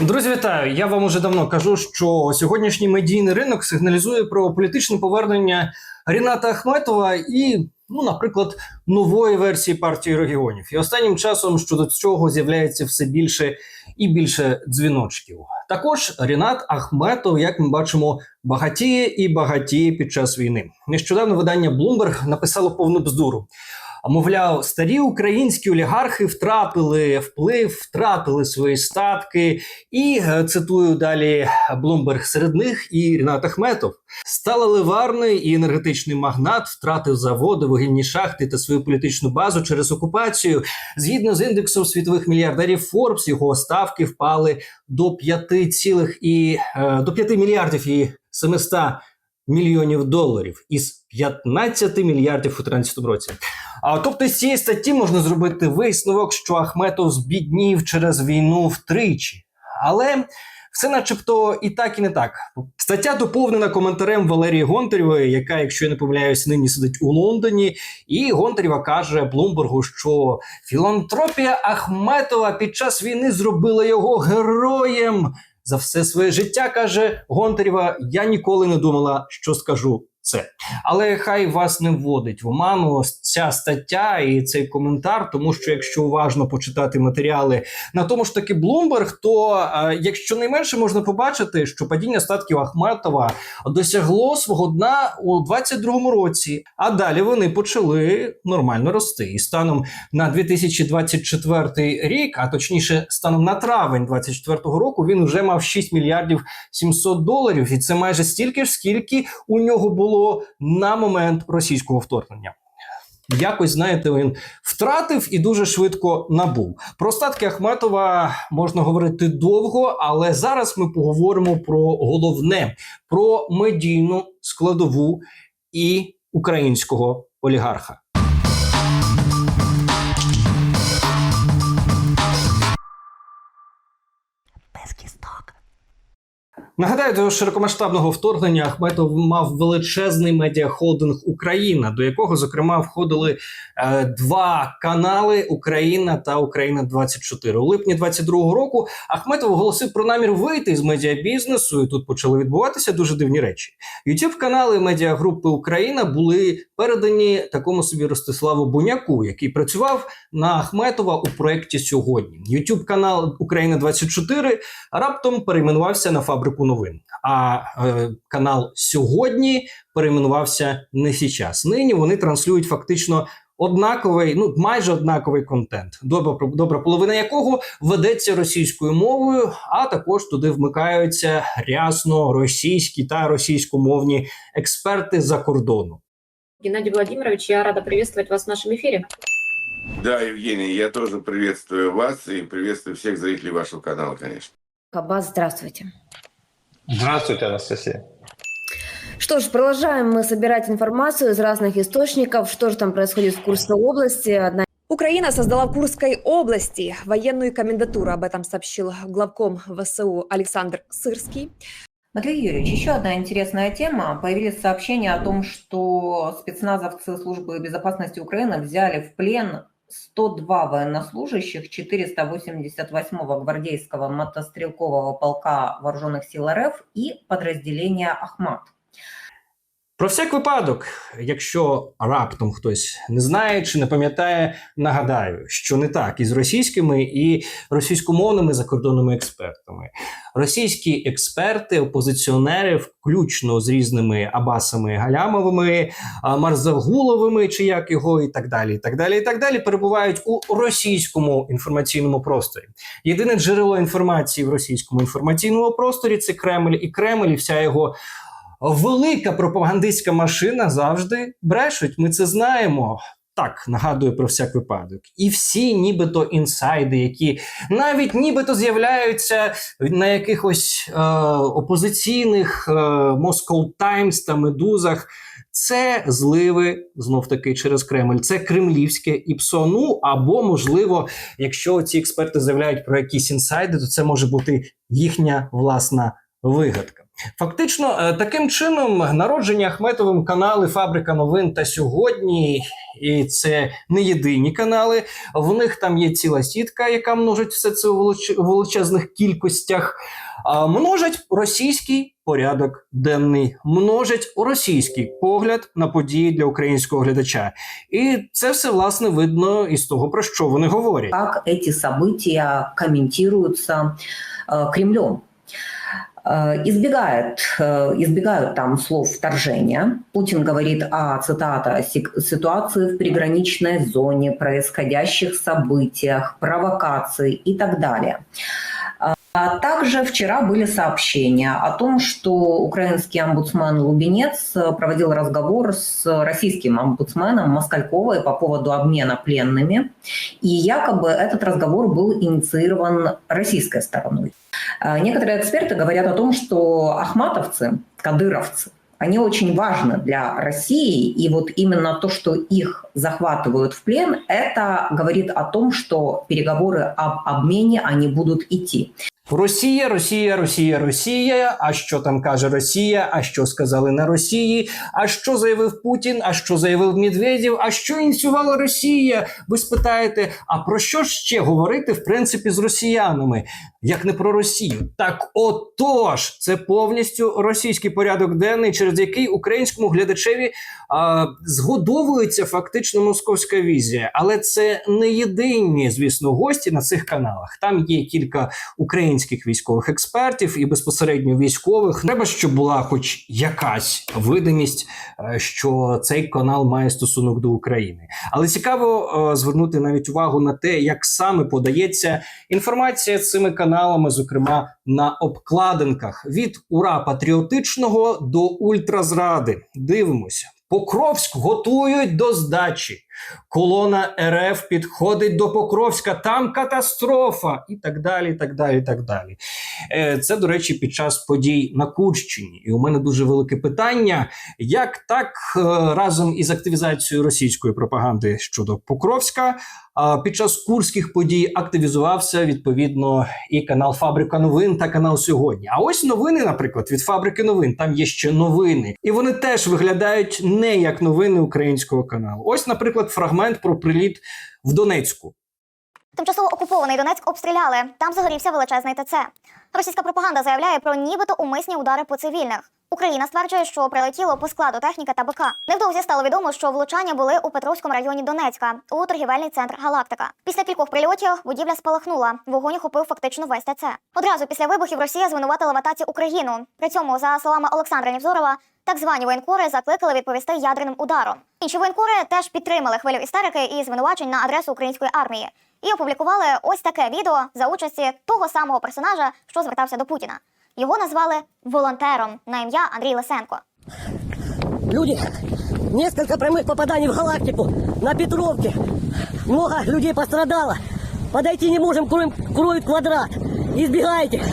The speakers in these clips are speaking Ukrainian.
Друзі, вітаю! Я вам уже давно кажу, що сьогоднішній медійний ринок сигналізує про політичне повернення Ріната Ахметова і, ну, наприклад, нової версії партії регіонів. І останнім часом щодо цього з'являється все більше і більше дзвіночків. Також Рінат Ахметов, як ми бачимо, багатіє і багатіє під час війни. Нещодавно видання Bloomberg написало повну бздуру. Мовляв, старі українські олігархи втратили вплив, втратили свої статки, і е, цитую далі Блумберг серед них і Рінат Ахметов. Сталеливарний і енергетичний магнат втратив заводи, вугільні шахти та свою політичну базу через окупацію. Згідно з індексом світових мільярдерів Forbes, його ставки впали до 5 цілих і е, до 5 мільярдів і 700 мільйонів доларів із 15 мільярдів у 2013 році. А тобто з цієї статті можна зробити висновок, що Ахметов збіднів через війну втричі. Але все начебто і так, і не так. Стаття доповнена коментарем Валерії Гонтарєвої, яка, якщо я не помиляюсь, нині сидить у Лондоні. І Гонтарєва каже Блумбергу, що філантропія Ахметова під час війни зробила його героєм. За все своє життя каже Гонтарєва, я ніколи не думала, що скажу це. Але хай вас не вводить в оману ця стаття і цей коментар, тому що якщо уважно почитати матеріали на тому ж таки Bloomberg, то е, якщо найменше можна побачити, що падіння статків Ахметова досягло свого дна у 22-му році, а далі вони почали нормально рости. І станом на 2024 рік, а точніше, станом на травень 2024 року, він вже мав 6 мільярдів 700 доларів, і це майже стільки ж, скільки у нього було на момент російського вторгнення. Якось знаєте, він втратив і дуже швидко набув. Про статки Ахметова можна говорити довго, але зараз ми поговоримо про головне: про медійну складову і українського олігарха. Нагадаю, до широкомасштабного вторгнення Ахметов мав величезний медіахолдинг Україна, до якого зокрема входили е, два канали Україна та Україна 24 У липні 22-го року Ахметов оголосив про намір вийти з медіабізнесу, і тут почали відбуватися дуже дивні речі. youtube канали медіагрупи Україна були передані такому собі Ростиславу Буняку, який працював на Ахметова у проєкті сьогодні. youtube канал Україна 24 раптом перейменувався на фабрику новин. А е, канал сьогодні перейменувався не сейчас. Нині вони транслюють фактично однаковий, ну майже однаковий контент, добра, добра половина якого ведеться російською мовою, а також туди вмикаються рясно російські та російськомовні експерти за кордону. Геннадий Владимирович, я рада приветствовать вас в нашем эфире. Да, Евгений, я тоже приветствую вас и приветствую всех зрителей вашего канала, конечно. Кабаз, здравствуйте. Здравствуйте, Анастасия. Что ж, продолжаем мы собирать информацию из разных источников, что же там происходит в Курской области. Одна Украина создала в Курской области военную комендатуру. Об этом сообщил главком ВСУ Александр Сырский. Андрей Юрьевич, еще одна интересная тема. Появились сообщения о том, что спецназовцы службы безопасности Украины взяли в плен 102 военнослужащих 488-го гвардейского мотострелкового полка вооруженных сил РФ и подразделения «Ахмат». Про всяк випадок, якщо раптом хтось не знає чи не пам'ятає, нагадаю, що не так із російськими і російськомовними закордонними експертами. Російські експерти, опозиціонери, включно з різними Абасами Галямовими, а, Марзагуловими, чи як його, і так далі, і так далі, і так далі, перебувають у російському інформаційному просторі. Єдине джерело інформації в російському інформаційному просторі це Кремль і Кремль, і вся його велика пропагандистська машина завжди брешуть. Ми це знаємо. Так, нагадую про всяк випадок. І всі нібито інсайди, які навіть нібито з'являються на якихось е, опозиційних е, Moscow Times та медузах. Це зливи знов таки через Кремль. Це кремлівське ІПСО. Ну або можливо, якщо ці експерти заявляють про якісь інсайди, то це може бути їхня власна вигадка. Фактично, е, таким чином народження Ахметовим канали Фабрика новин та сьогодні, і це не єдині канали. В них там є ціла сітка, яка множить все це у велич- у величезних кількостях. А множить російський порядок денний, множить російський погляд на події для українського глядача. І це все власне видно із того, про що вони говорять. как эти события комментируются э, Кремлем. Э, Избегает, э, избегают там слов вторжения. Путин говорит о, цитата, «сик- ситуации в приграничной зоне, происходящих событиях, провокаций и так далее. А также вчера были сообщения о том, что украинский омбудсмен Лубенец э, проводил разговор с российским омбудсменом Москальковой по поводу обмена пленными. И якобы этот разговор был инициирован российской стороной. Э, Некоторые эксперты говорят о том, что ахматовцы, кадыровцы, они очень важны для России, и вот именно то, что их захватывают в плен, это говорит о том, что переговоры об обмене, они будут идти. Росія, Росія, Росія, Росія. А що там каже Росія? А що сказали на Росії? А що заявив Путін? А що заявив Медведєв? А що ініціювала Росія? Ви спитаєте, а про що ще говорити в принципі з росіянами, як не про Росію? Так отож, це повністю російський порядок денний, через який українському глядачеві а, згодовується фактично московська візія. Але це не єдині, звісно, гості на цих каналах. Там є кілька українських військових експертів і безпосередньо військових. Треба, щоб була хоч якась видимість, е, що цей канал має стосунок до України. Але цікаво е, звернути навіть увагу на те, як саме подається інформація цими каналами, зокрема на обкладинках від ура патріотичного до ультразради. Дивимося. Покровськ готують до здачі. Колона РФ підходить до Покровська, там катастрофа, і так далі. і так далі, і так далі. Е, Це, до речі, під час подій на Курщині. І у мене дуже велике питання: як так е, разом із активізацією російської пропаганди щодо Покровська під час курських подій активізувався відповідно і канал Фабрика новин та канал сьогодні. А ось новини, наприклад, від фабрики новин. Там є ще новини, і вони теж виглядають не як новини українського каналу. Ось, наприклад, фрагмент про приліт в Донецьку. Тимчасово окупований Донецьк обстріляли. Там загорівся величезний ТЦ. Російська пропаганда заявляє про нібито умисні удари по цивільних. Україна стверджує, що прилетіло по складу техніка та БК. Невдовзі стало відомо, що влучання були у Петровському районі Донецька у торгівельний центр Галактика. Після кількох прильотів будівля спалахнула. Вогонь охопив фактично весь ТЦ. Одразу після вибухів Росія звинуватила в атаці Україну. При цьому, за словами Олександра Нівзорова, так звані воєнкори закликали відповісти ядерним ударом. Інші воєнкори теж підтримали хвилю істерики і звинувачень на адресу української армії і опублікували ось таке відео за участі того самого персонажа, що звертався до Путіна. Його назвали волонтером на ім'я Андрій Лисенко. Люди, несколько прямых попаданий в галактику на Петровке. Много людей пострадало. Подойти не можем, кроем, кроют квадрат. Избегайте.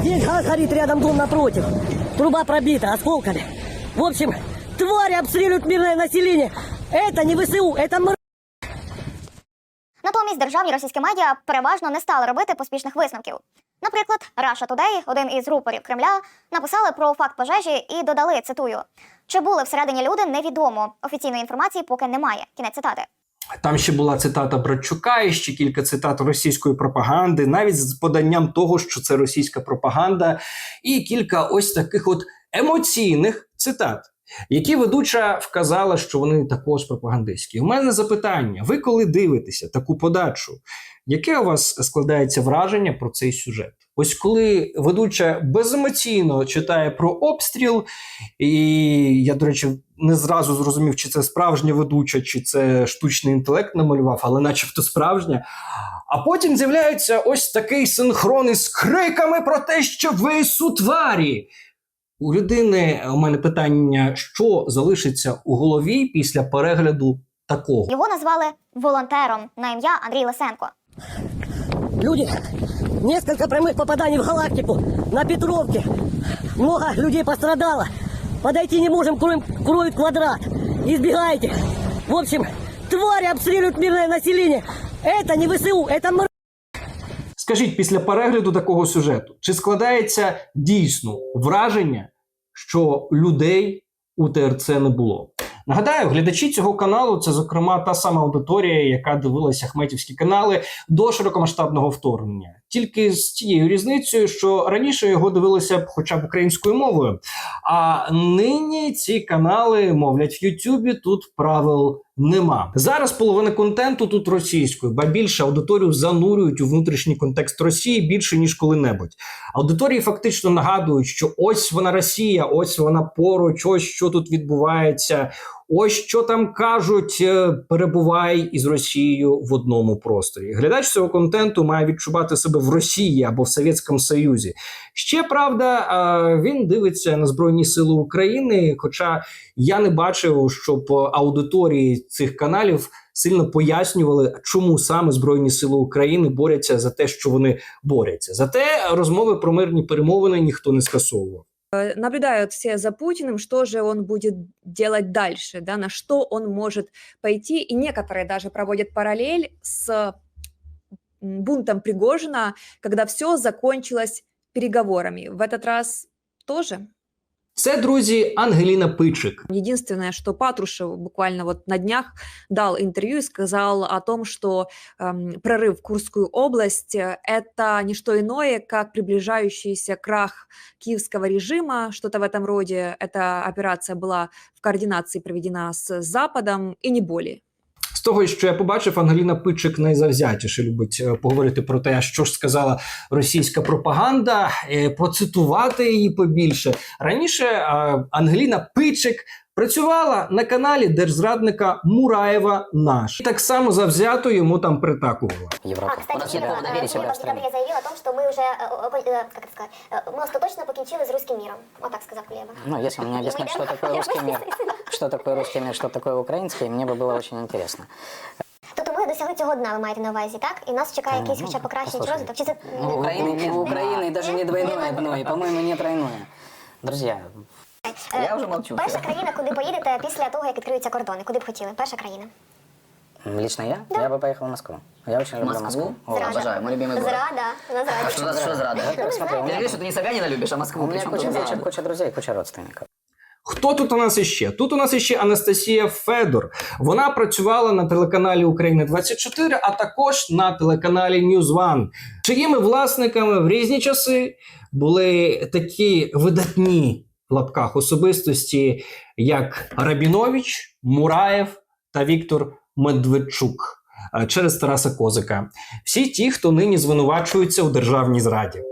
Здесь газ горит рядом дом напротив. Труба пробита осколками. В общем, твари обстреливают мирное население. Это не ВСУ, это мр... Натомість державні російські медіа переважно не стали робити поспішних висновків. Наприклад, Russia Today, один із рупорів Кремля, написали про факт пожежі і додали цитую: чи були всередині люди, невідомо. Офіційної інформації поки немає. Кінець цитати. Там ще була цитата Братчука, і ще кілька цитат російської пропаганди, навіть з поданням того, що це російська пропаганда, і кілька ось таких от емоційних цитат, які ведуча вказала, що вони також пропагандистські. У мене запитання: ви коли дивитеся таку подачу, яке у вас складається враження про цей сюжет? Ось коли ведуча беземоційно читає про обстріл, і я, до речі, не зразу зрозумів, чи це справжня ведуча, чи це штучний інтелект намалював, але начебто справжня. А потім з'являється ось такий синхрон із криками про те, що ви сутварі. У людини у мене питання, що залишиться у голові після перегляду такого. Його назвали волонтером на ім'я Андрій Лисенко. Люди, несколько прямых попаданий в галактику на Петровке. Много людей пострадало. Подойти не можем, кроем, кроют квадрат. Избегайте. В общем, твари обстреливают мирное население. Это не ВСУ, это мр... Скажіть, після перегляду такого сюжету, чи складається дійсно враження, що людей у ТРЦ не було? Нагадаю, глядачі цього каналу це, зокрема, та сама аудиторія, яка дивилася ахметівські канали до широкомасштабного вторгнення. Тільки з тією різницею, що раніше його дивилися б хоча б українською мовою. А нині ці канали мовлять в Ютубі. Тут правил нема. Зараз половина контенту тут російською, ба більше аудиторію занурюють у внутрішній контекст Росії більше ніж коли-небудь. Аудиторії фактично нагадують, що ось вона Росія, ось вона поруч, ось що тут відбувається. Ось що там кажуть, е, перебувай із Росією в одному просторі. Глядач цього контенту має відчувати себе в Росії або в Совєтському Союзі. Ще правда, е, він дивиться на Збройні Сили України. Хоча я не бачив, щоб аудиторії цих каналів сильно пояснювали, чому саме Збройні Сили України борються за те, що вони борються. Зате розмови про мирні перемовини ніхто не скасовував. Э, Наблюдают все за Путиным, что же он будет делать дальше, да, на что он может пойти. И некоторые даже проводят параллель с бунтом Пригожина, когда все закончилось переговорами. В этот раз тоже. Це друзі Ангеліна Пичик. Единственное, что Патрушев буквально вот на днях дал интервью и сказал о том, что эм, прорыв в Курскую область э, – это не что иное, как приближающийся крах киевского режима, что-то в этом роде. Эта операция была в координации проведена с Западом и не более. Того, що я побачив, Ангеліна Пичик найзавзятіше любить е, поговорити про те, що ж сказала російська пропаганда, е, процитувати її побільше. Раніше е, Ангеліна Пичик працювала на каналі держзрадника Мураєва Наш. І так само завзято йому там притакувала. Европа. А, кстати, У нас себя Кирилл, доверие э, себя Кирилл в стране. Кулеба заявил о том, что мы уже, э, опо- э, как это сказать, э, мы остаточно покінчили з русским миром. Вот так сказал Кулеба. Ну, если мне объяснить, что такое русский мир, что такое русский мир, что такое украинский, мне бы было очень интересно. Тобто ми досягли цього дна, ви маєте на увазі, так? І нас чекає Та, якийсь ну, хоча б покращення чи послухай. розвиток? Чи це Ну, у Украины, у Украины даже не двойное дно, и, по-моему, не тройное. Друзья, я уже молчу. перша країна, куди поїдете після того, як відкриються кордони? Куди б хотіли? Перша країна. Лично я, я бы поехал в Москву. Я очень люблю Москву. О, Зрада. обожаю, мой любимый город. Зрада. На зраді. Что за что зрада? Ну, Смотри, у меня, знаете. что ты не Собянина любишь, а Москву. У меня куча, куча, куча друзей, куча родственников. Хто тут у нас іще? Тут у нас іще Анастасія Федор. Вона працювала на телеканалі Україна 24, а також на телеканалі News One, чиїми власниками в різні часи були такі видатні в лапках особистості, як Рабінович, Мураєв та Віктор Медведчук. е, Через Тараса Козика, всі ті, хто нині звинувачуються у державній зраді.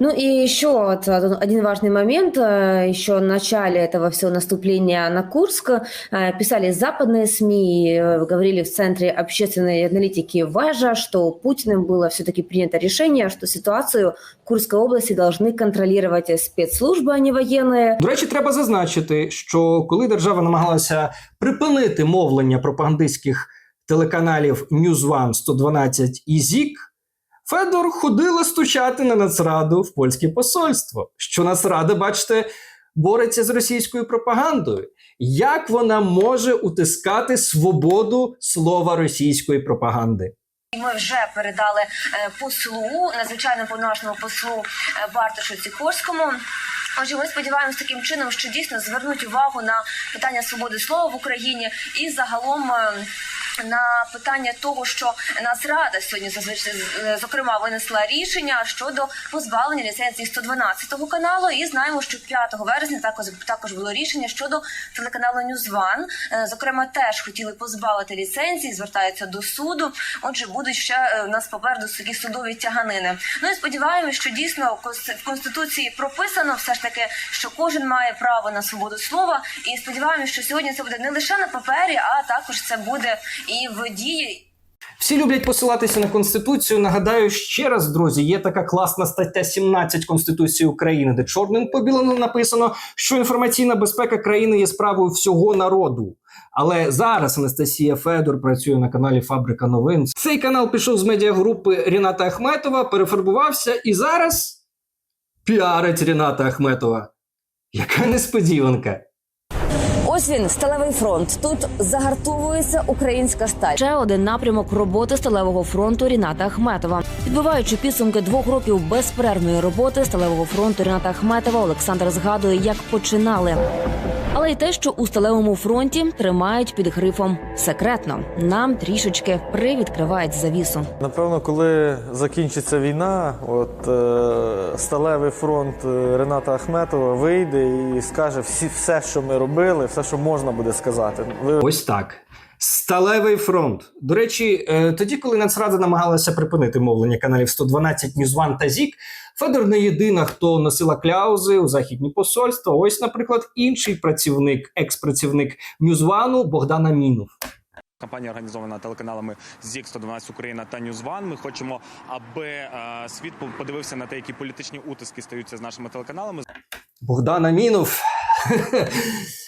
Ну и еще вот один важный момент. э, Еще в начале этого всего наступления на Курск э, писали западные СМИ, э, говорили в Центре общественной аналитики ВАЖа, что Путиным было все-таки принято решение, что ситуацию в Курской области должны контролировать спецслужбы, а не военные. До речі, треба зазначити, що коли держава намагалася припинити мовлення пропагандистських телеканалів One 112 і ЗІК, Федор ходила стучати на Нацраду в польське посольство. Що Нацрада, бачите, бореться з російською пропагандою. Як вона може утискати свободу слова російської пропаганди? Ми вже передали е, послу, надзвичайно повноважному послу е, Бартошу Сікорському. Отже, ми сподіваємося таким чином, що дійсно звернуть увагу на питання свободи слова в Україні і загалом. На питання того, що Нацрада сьогодні зазвичай зокрема винесла рішення щодо позбавлення ліцензії 112 каналу, і знаємо, що 5 вересня також також було рішення щодо телеканалу Ньюзван. Е, Зокрема, теж хотіли позбавити ліцензії, звертаються до суду. Отже, будуть ще е, у нас попереду такі судові тяганини. Ну і сподіваємось, що дійсно в конституції прописано все ж таки, що кожен має право на свободу слова. І сподіваємось, що сьогодні це буде не лише на папері, а також це буде і в. Всі люблять посилатися на конституцію. Нагадаю ще раз, друзі, є така класна стаття 17 Конституції України, де чорним по білому написано, що інформаційна безпека країни є справою всього народу. Але зараз Анастасія Федор працює на каналі Фабрика новин. Цей канал пішов з медіагрупи Ріната Ахметова, перефарбувався і зараз піарить Ріната Ахметова. Яка несподіванка! Ось він сталевий фронт. Тут загартовується українська сталь. Ще один напрямок роботи сталевого фронту Ріната Ахметова. Підбиваючи підсумки двох років безперервної роботи сталевого фронту Ріната Ахметова, Олександр згадує, як починали. Але й те, що у сталевому фронті тримають під грифом секретно. Нам трішечки привідкривають завісу. Напевно, коли закінчиться війна, от е, сталевий фронт е, Рената Ахметова вийде і скаже всі, все, що ми робили, все, що можна буде сказати. Ви Ось так. Сталевий фронт. До речі, е, тоді, коли Нацрада намагалася припинити мовлення каналів 112, Ньюзван та ЗІК, Федор не єдина, хто носила кляузи у західні посольства. Ось, наприклад, інший працівник, екс-працівник Ньюзвану Богдан Амінов. Кампанія організована телеканалами ЗІК 112 Україна та Ньюзван. Ми хочемо, аби е, світ подивився на те, які політичні утиски стаються з нашими телеканалами. Богдан Амінов.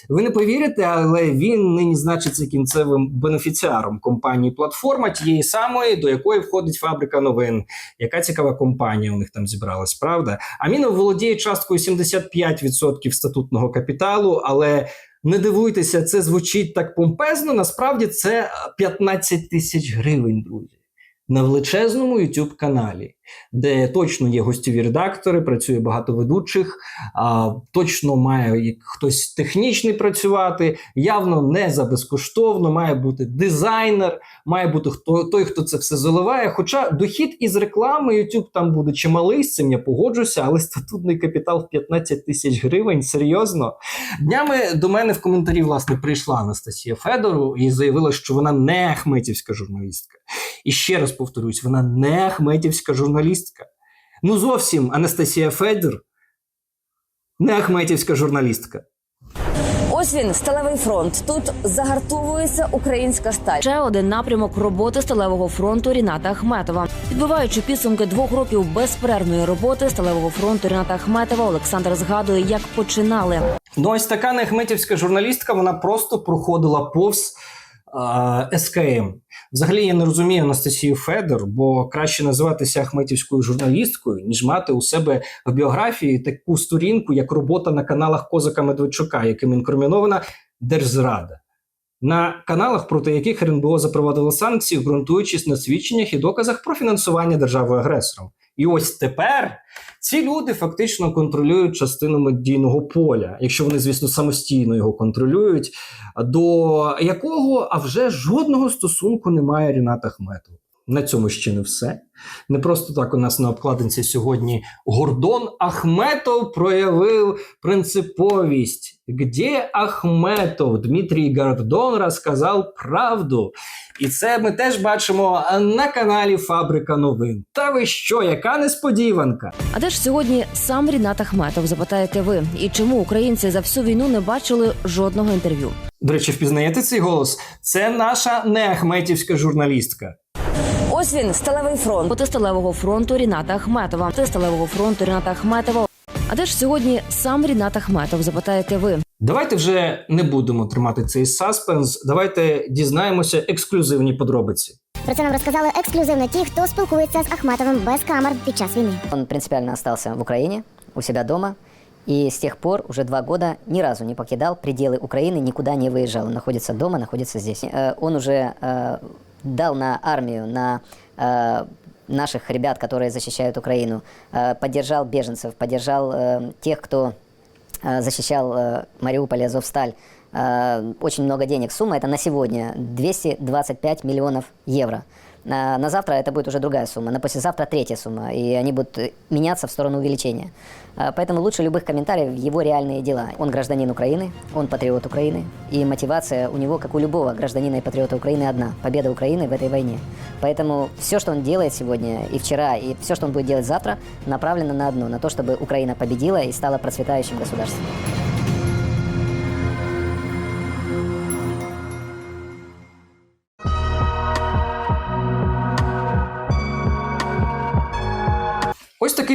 Ви не повірите, але він нині значиться кінцевим бенефіціаром компанії Платформа, тієї самої, до якої входить фабрика новин. Яка цікава компанія у них там зібралась, правда? Амінов володіє часткою 75% статутного капіталу, але не дивуйтеся, це звучить так помпезно. Насправді це 15 тисяч гривень, друзі. На величезному youtube каналі, де точно є гостєві редактори, працює багато ведучих, а, точно має хтось технічний працювати, явно не за безкоштовно, має бути дизайнер, має бути хто той, хто це все заливає. Хоча дохід із реклами YouTube там буде чималий, з цим я погоджуся, але статутний капітал в 15 тисяч гривень, серйозно. Днями до мене в коментарі власне прийшла Анастасія Федору і заявила, що вона не ахметівська журналістка. І ще раз повторюсь, вона не ахметівська журналістка. Ну зовсім Анастасія Федор не ахметівська журналістка. Ось він сталевий фронт. Тут загартовується українська сталь. Ще один напрямок роботи сталевого фронту Ріната Ахметова. Підбиваючи підсумки двох років безперервної роботи сталевого фронту Ріната Ахметова, Олександр згадує, як починали. Ну, ось така неахметівська журналістка, вона просто проходила повз СКМ. Взагалі я не розумію Анастасію Федор, бо краще називатися ахметівською журналісткою, ніж мати у себе в біографії таку сторінку, як робота на каналах Козака Медведчука, яким інкримінована Держзрада. На каналах, проти яких РНБО запровадило санкції, ґрунтуючись на свідченнях і доказах про фінансування держави агресором. І ось тепер ці люди фактично контролюють частину медійного поля, якщо вони, звісно, самостійно його контролюють, до якого а вже жодного стосунку немає Ріната Ахметова. На цьому ще не все. Не просто так у нас на обкладинці сьогодні Гордон Ахметов проявив принциповість. Где Ахметов? Дмитрій Гордон розказав правду. І це ми теж бачимо на каналі Фабрика новин. Та ви що, яка несподіванка? А де ж сьогодні сам Рінат Ахметов? Запитаєте ви? І чому українці за всю війну не бачили жодного інтерв'ю? До речі, впізнаєте цей голос? Це наша неахметівська журналістка. Ось він сталевий фронт. Проти сталевого фронту Ріната Ахметова. Проти сталевого фронту Ріната Ахметова. А де ж сьогодні сам Рінат Ахметов? Запитаєте ви? Давайте вже не будемо тримати цей саспенс. Давайте дізнаємося ексклюзивні подробиці. Про це нам розказали ексклюзивно ті, хто спілкується з Ахметовим без камер під час війни. Он принципиально остался в Украине, у себя дома. И с тех пор, уже два года, ни разу не покидал пределы Украины, никуда не выезжал. Он находится дома, находится здесь. Э, Он уже э, дал на армию, на э, наших ребят, которые защищают Украину, э, поддержал беженцев, поддержал э, тех, кто э, защищал э, Мариуполь, Азовсталь. Э, Очень много денег. Сумма это на сегодня 225 миллионов евро. На, на завтра это будет уже другая сумма, на послезавтра третья сумма, и они будут э, меняться в сторону увеличения. А, Поэтому лучше любых комментариев его реальные дела. Он гражданин Украины, он патриот Украины, и мотивация у него, как у любого гражданина и патриота Украины, одна – победа Украины в этой войне. Поэтому все, что он делает сегодня и вчера, и все, что он будет делать завтра, направлено на одно – на то, чтобы Украина победила и стала процветающим государством.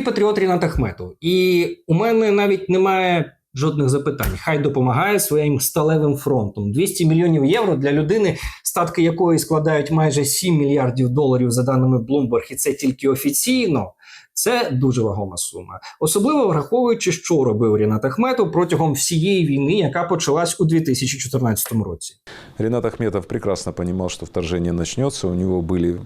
Патріот Рінат Ахметов. І у мене навіть немає Жодних запитань. Хай допомагає своїм сталевим фронтом. 200 мільйонів євро для людини, статки якої складають майже 7 мільярдів доларів за даними Bloomberg, і це тільки офіційно. Це дуже вагома сума, особливо враховуючи, що робив Рінат Ахметов протягом всієї війни, яка почалась у 2014 році. Ренат Ахметов прекрасно понимал, что вторжение начнется. У него были, э,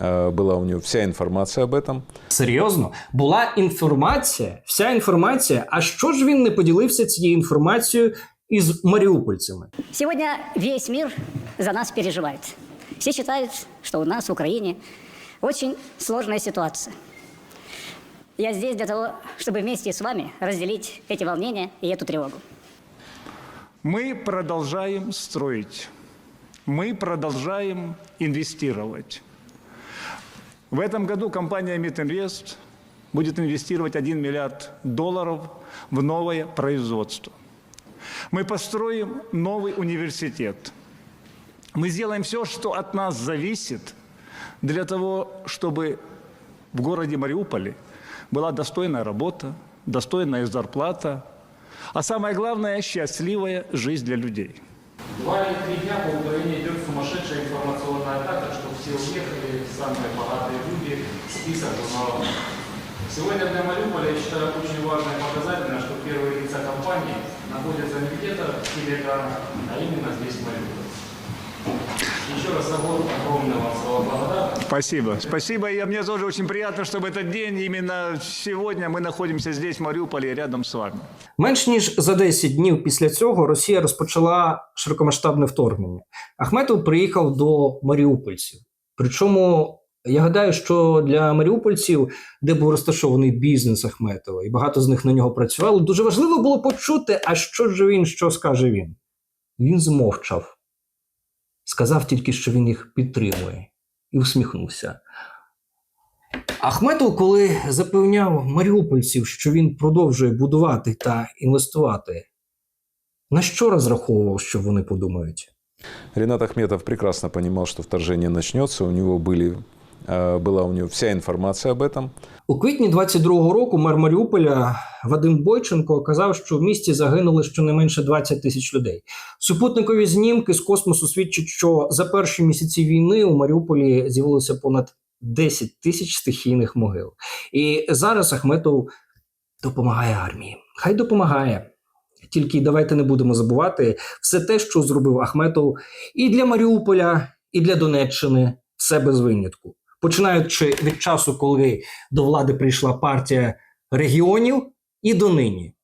была у него вся информация об этом. Серйозно, була інформація, вся інформація. А що ж він не поділився цією інформацією із маріупольцями? Сегодня весь мир за нас переживает. Все считают, что у нас в Украине очень сложная ситуация. Я здесь для того, чтобы вместе с вами разделить эти волнения и эту тревогу. Мы продолжаем строить. Мы продолжаем инвестировать. В этом году компания Мидинвест будет инвестировать 1 миллиард долларов в новое производство. Мы построим новый университет. Мы сделаем все, что от нас зависит, для того, чтобы в городе Мариуполе была достойная работа, достойная зарплата, а самое главное – счастливая жизнь для людей. Два или три дня по идет что все уехали, самые богатые люди, список журналов. Сегодня для Мариуполя, я считаю, очень важно и показательно, что первые лица компании находятся не где-то в телеэкранах, а именно здесь, в Мариуполе. Еще раз огромное вам слова благодарности. Спасибо. Спасибо. И мне тоже очень приятно, что в этот день, именно сегодня, мы находимся здесь, в Мариуполе, рядом с вами. Менш ніж за 10 днів після цього Росія розпочала широкомасштабне вторгнення. Ахметов приїхав до маріупольців. Причому я гадаю, що для маріупольців, де був розташований бізнес Ахметова, і багато з них на нього працювало, дуже важливо було почути, а що ж він, що скаже він. Він змовчав. Сказав тільки, що він їх підтримує, і усміхнувся. Ахметов, коли запевняв маріупольців, що він продовжує будувати та інвестувати, на що розраховував, що вони подумають? Ренат Ахметов прекрасно понимал, что вторжение начнется. У него были, э, была у него вся информация об этом. У квітні 22-го року мер Маріуполя Вадим Бойченко казав, що в місті загинули щонайменше 20 тисяч людей. Супутникові знімки з космосу свідчать, що за перші місяці війни у Маріуполі з'явилося понад 10 тисяч стихійних могил. І зараз Ахметов допомагає армії. Хай допомагає. Тільки давайте не будемо забувати все те, що зробив Ахметов і для Маріуполя, і для Донеччини, все без винятку. Починаючи від часу, коли до влади прийшла партія регіонів, і донині.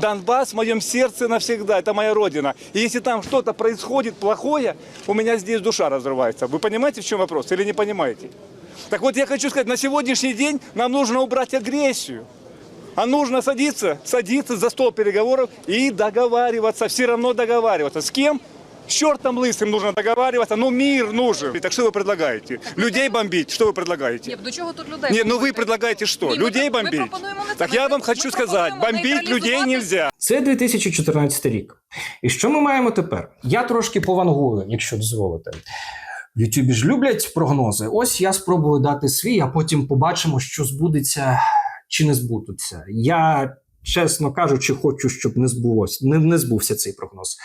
Донбасс в моем сердце навсегда, это моя родина. И если там что-то происходит плохое, у меня здесь душа разрывается. Вы понимаете, в чем вопрос или не понимаете? Так вот, я хочу сказать, на сегодняшний день нам нужно убрать агрессию. А нужно садиться, садиться за стол переговоров и договариваться, все равно договариваться. С кем? С чертом лысым нужно договариваться, но мир нужен. Так что вы предлагаете? Людей бомбить? Что вы предлагаете? Ні, до чого тут людей? Не, ну вы бомбити? предлагаете что? Ні, ми Людей про- ми бомбить? пропонуємо не це. Так Ми я вам про- хочу ми сказать, пропонуємо бомбить людей нейтралізувати- нельзя. Це 2014 рік. І що ми маємо тепер? Я трошки повангую, якщо дозволите. В Ютубі ж люблять прогнози. Ось я спробую дати свій, а потім побачимо, що збудеться чи не збудеться. Я, чесно кажучи, хочу, щоб не збулося, не, не збувся цей прогноз.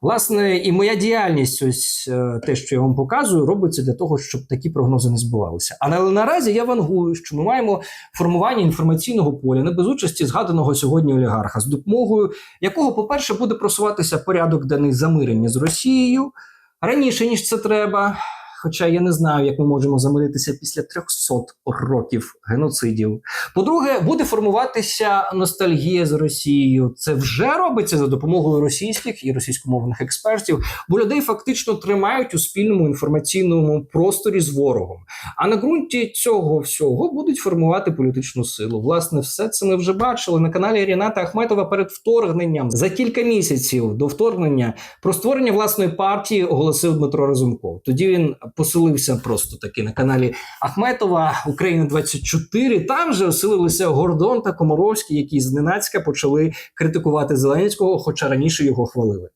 Власне, і моя діяльність, ось е, те, що я вам показую, робиться для того, щоб такі прогнози не збувалися. Але наразі я вангую, що ми маємо формування інформаційного поля не без участі згаданого сьогодні олігарха, з допомогою якого, по-перше, буде просуватися порядок денний замирення з Росією раніше, ніж це треба. Хоча я не знаю, як ми можемо замиритися після 300 років геноцидів. По-друге, буде формуватися ностальгія з Росією. Це вже робиться за допомогою російських і російськомовних експертів, бо людей фактично тримають у спільному інформаційному просторі з ворогом. А на ґрунті цього всього будуть формувати політичну силу. Власне, все це ми вже бачили на каналі Ріната Ахметова перед вторгненням. За кілька місяців до вторгнення про створення власної партії оголосив Дмитро Разумков. Тоді він поселився просто таки на каналі Ахметова Україна 24 Там же оселилися Гордон та Комаровський, які зненацька почали критикувати Зеленського, хоча раніше його хвалили.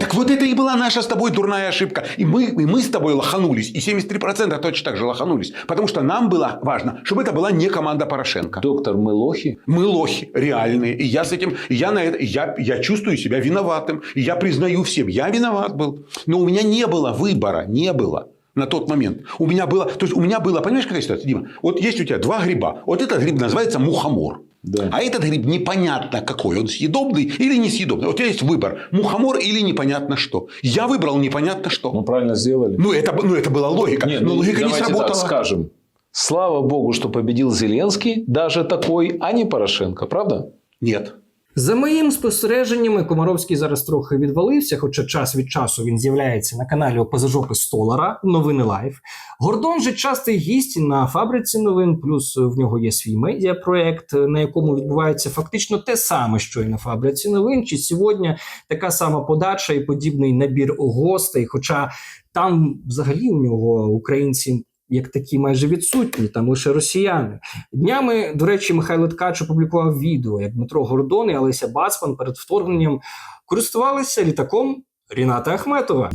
Так вот это и была наша с тобой дурная ошибка. И мы, и мы с тобой лоханулись. И 73% точно так же лоханулись. Потому что нам было важно, чтобы это была не команда Порошенко. Доктор, мы лохи? Мы лохи, реальные. И я с этим, и я на это, и я, я чувствую себя виноватым. И я признаю всем, я виноват был. Но у меня не было выбора, не было На тот момент. У меня было, то есть у меня было, понимаешь, какая ситуация, Дима? Вот есть у тебя два гриба. Вот этот гриб называется мухомор. Да. А этот гриб непонятно какой. Он съедобный или несъедобный. Вот у тебя есть выбор. Мухомор или непонятно что. Я выбрал непонятно что. Ну, правильно сделали. Ну, это, ну, это была логика. Не, Но ну, логика не сработала. так скажем. Слава богу, что победил Зеленский, даже такой, а не Порошенко, правда? Нет. За моїм спостереженнями, Комаровський зараз трохи відвалився, хоча час від часу він з'являється на каналі Опозажопи Столара, новини Лайф. Гордон же частий гість на фабриці новин, плюс в нього є свій медіапроект, на якому відбувається фактично те саме, що і на фабриці новин. Чи сьогодні така сама подача і подібний набір гостей. Хоча там взагалі у нього українці. Як такі майже відсутні, там лише росіяни. Днями, до речі, Михайло Ткач опублікував відео, як Дмитро Гордон і Олеся Бацман перед вторгненням користувалися літаком Ріната Ахметова.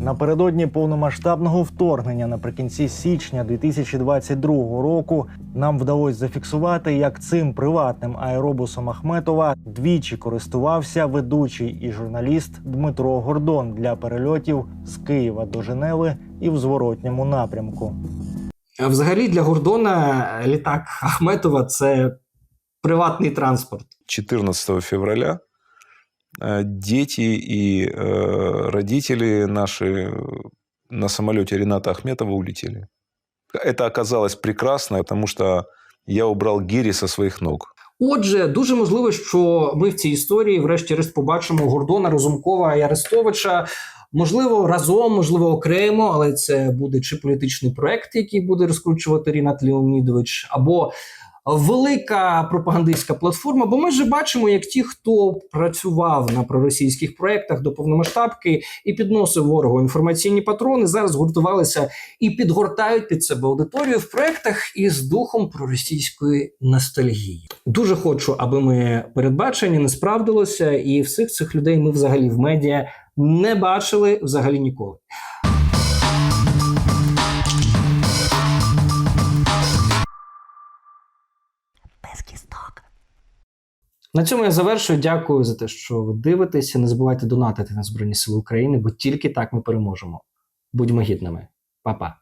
Напередодні повномасштабного вторгнення наприкінці січня 2022 року нам вдалося зафіксувати, як цим приватним аеробусом Ахметова двічі користувався ведучий і журналіст Дмитро Гордон для перельотів з Києва до Женеви і в зворотньому напрямку. А взагалі для Гордона літак Ахметова це приватний транспорт. 14 февраля э, дети и э, родители наши э, на самолете Рената Ахметова улетели. Это оказалось прекрасно, потому что я убрал гири со своих ног. Отже, дуже можливо, що ми в цій історії, врешті-решт, побачимо Гордона, Розумкова і Арестовича. Можливо, разом, можливо, окремо, але це буде чи політичний проект, який буде розкручувати Рінат Леонідович, або велика пропагандистська платформа. Бо ми ж бачимо, як ті, хто працював на проросійських проектах до повномасштабки і підносив ворогу інформаційні патрони, зараз гуртувалися і підгортають під себе аудиторію в проектах із духом проросійської ностальгії. Дуже хочу, аби ми передбачення не справдилося, і всіх цих людей ми взагалі в медіа не бачили взагалі ніколи. На цьому я завершую. Дякую за те, що ви дивитеся. Не забувайте донатити на Збройні Сили України, бо тільки так ми переможемо. Будьмо гідними. Па-па.